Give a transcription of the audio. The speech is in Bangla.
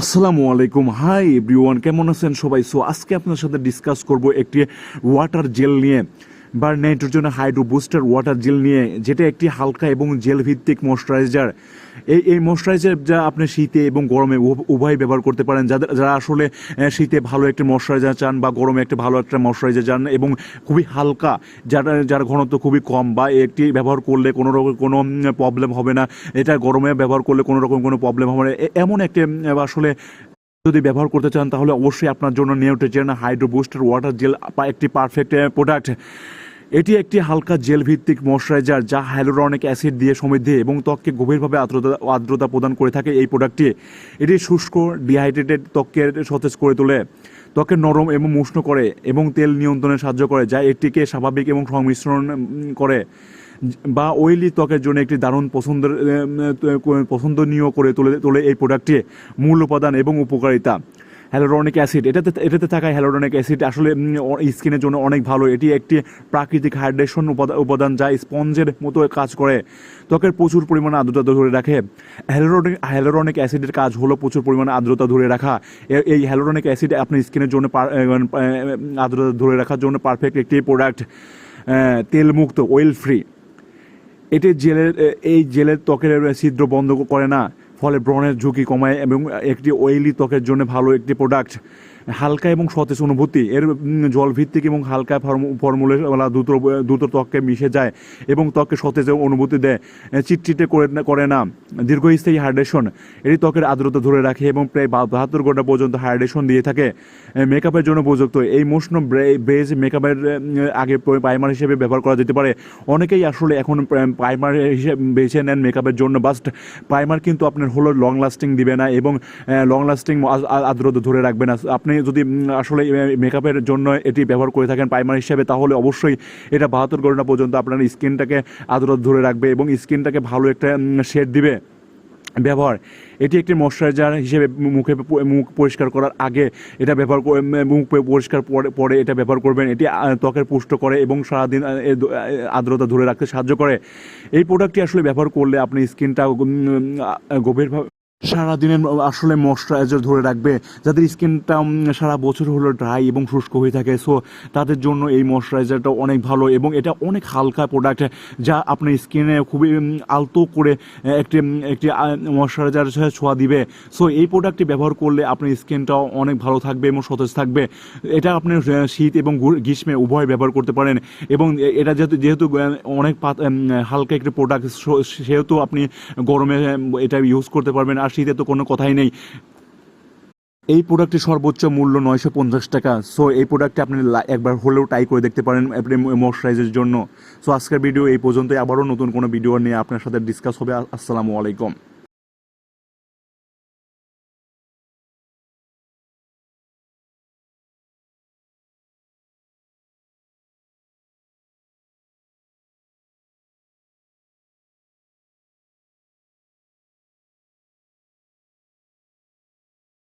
আসসালামু আলাইকুম। হাই এভরিওয়ান, কেমন আছেন সবাই? সো আজকে আপনার সাথে ডিসকাস করব একটি ওয়াটার জেল নিয়ে। বা Neutrogena hydro booster, water gel নিয়ে যেটা একটি হালকা এবং জেল ভিত্তিক ময়শ্চারাইজার। এই এই ময়শ্চারাইজার যা আপনি শীতে এবং গরমে উভ- উভয় ব্যবহার করতে পারেন। যাদের, যারা আসলে শীতে ভালো একটি ময়শ্চারাইজার চান বা গরমে একটা ভালো একটা ময়শ্চারাইজার চান এবং খুবই হালকা, যারা, যার ঘনত্ব খুবই কম বা একটি ব্যবহার করলে কোনো রকম, কোনো প্রবলেম হবে না। এটা গরমে ব্যবহার করলে কোনো রকম কোনো প্রবলেম হবে না। এমন একটি আসলে যদি ব্যবহার করতে চান তাহলে অবশ্যই আপনার জন্য Neutrogena hydro booster, water gel একটি পারফেক্ট প্রোডাক্ট এটি একটি হালকা জেল ভিত্তিক ময়শ্চারাইজার যা হ্যালোরনিক অ্যাসিড দিয়ে সমৃদ্ধ এবং ত্বককে গভীরভাবে আর্দ্রতা আর্দ্রতা প্রদান করে থাকে এই প্রোডাক্টটি। এটি শুষ্ক, ডিহাইড্রেটেড ত্বককে সতেজ করে তোলে ত্বকের নরম এবং উষ্ণ করে এবং তেল নিয়ন্ত্রণে সাহায্য করে, যা এটিকে স্বাভাবিক এবং সংমিশ্রণ করে বা অয়েলি ত্বকের জন্য একটি দারুণ পছন্দের পছন্দনীয় করে তোলে তোলে এই প্রোডাক্টটি। মূল উপাদান এবং উপকারিতা। হ্যালোরনিক অ্যাসিড এটাতে এটাতে থাকা হ্যালোরনিক অ্যাসিড আসলে স্কিনের জন্য অনেক ভালো। এটি একটি প্রাকৃতিক হাইড্রেশন উপাদান যা স্পঞ্জের মতো কাজ করে। ত্বকের প্রচুর পরিমাণে আর্দ্রতা ধরে রাখে। হ্যালোরনিক হ্যালোরনিক অ্যাসিডের কাজ হলো প্রচুর পরিমাণে আর্দ্রতা ধরে রাখা। এই হ্যালোরনিক অ্যাসিড আপনার স্কিনের জন্য আহ, আর্দ্রতা ধরে রাখার জন্য পারফেক্ট একটি প্রোডাক্ট তেলমুক্ত অয়েল ফ্রি এটি জেলের এই জেলের ত্বকের ছিদ্র বন্ধ করে না। ফলে ব্রণের ঝুঁকি কমায় এবং একটি অয়েলি ত্বকের জন্য ভালো একটি প্রোডাক্ট হালকা এবং সতেজ অনুভূতি। এর উম, জল ভিত্তিক এবং হালকা ফর্মু- ফর্মুলে ওলা দ্রুত দ্রুত ত্বকে মিশে যায় এবং ত্বকে সতেজ অনুভূতি দেয়। চিটচিটে করে করে না। দীর্ঘস্থায়ী হাইড্রেশন এটি ত্বকের আর্দ্রতা ধরে রাখে এবং প্রায় বাহাত্তর ঘণ্টা পর্যন্ত হাইড্রেশন দিয়ে থাকে। মেকআপের জন্য উপযুক্ত। এই মৌসুম বেজ মেকআপের আগে প্রাইমার হিসেবে ব্যবহার করা যেতে পারে। অনেকেই আসলে এখন প্রাইমার হিসেবে বেছে নেন মেকআপের জন্য। বাস্ট প্রাইমার কিন্তু আপনার হলো লং লাস্টিং দিবে না এবং লং লাস্টিং আর্দ্রতা ধরে রাখবে না। আপনি যদি আসলে মেকআপের জন্য এটি ব্যবহার করে থাকেন প্রাইমার হিসেবে, তাহলে অবশ্যই এটা বাহাত্তর ঘণ্টা পর্যন্ত আপনার স্কিনটাকে আদরত ধরে রাখবে এবং স্কিনটাকে ভালো একটা শেড দিবে। ব্যবহার। এটি একটি ময়শ্চারাইজার হিসেবে মুখে মুখ পরিষ্কার করার আগে এটা ব্যবহার মুখ পরিষ্কার পরে এটা ব্যবহার করবেন। এটি ত্বকের পুষ্ট করে এবং সারাদিন আর্দ্রতা ধরে রাখতে সাহায্য করে। এই প্রোডাক্টটি আসলে ব্যবহার করলে আপনি স্কিনটা গভীরভাবে সারাদিনের আসলে ময়শ্চারাইজার ধরে রাখবে। যাদের স্কিনটা সারা বছর হলো ড্রাই এবং শুষ্ক হয়ে থাকে সো তাদের জন্য এই ময়শ্চারাইজারটা অনেক ভালো এবং এটা অনেক হালকা প্রোডাক্ট যা আপনার স্কিনে খুবই আলতো করে একটি একটি ময়শ্চারাইজার ছোঁয়া দিবে। সো এই প্রোডাক্টটি ব্যবহার করলে আপনার স্কিনটাও অনেক ভালো থাকবে এবং সতেজ থাকবে। এটা আপনি শীত এবং গ্রীষ্মে উভয় ব্যবহার করতে পারেন এবং এটা যেহেতু যেহেতু অনেক হালকা একটি প্রোডাক্ট সেহেতু আপনি গরমে এটা ইউজ করতে পারবেন। আর শীতে তো কোনো কথাই নেই। এই প্রোডাক্টের সর্বোচ্চ মূল্য নয়শো পঞ্চাশ টাকা। সো এই প্রোডাক্টটি আপনি একবার হলেও ট্রাই করে দেখতে পারেন আপনি ময়শ্চারাইজের জন্য। সো আজকের ভিডিও এই পর্যন্তই। আবারও নতুন কোনো ভিডিও নিয়ে আপনার সাথে ডিসকাস হবে। আসসালামু আলাইকুম।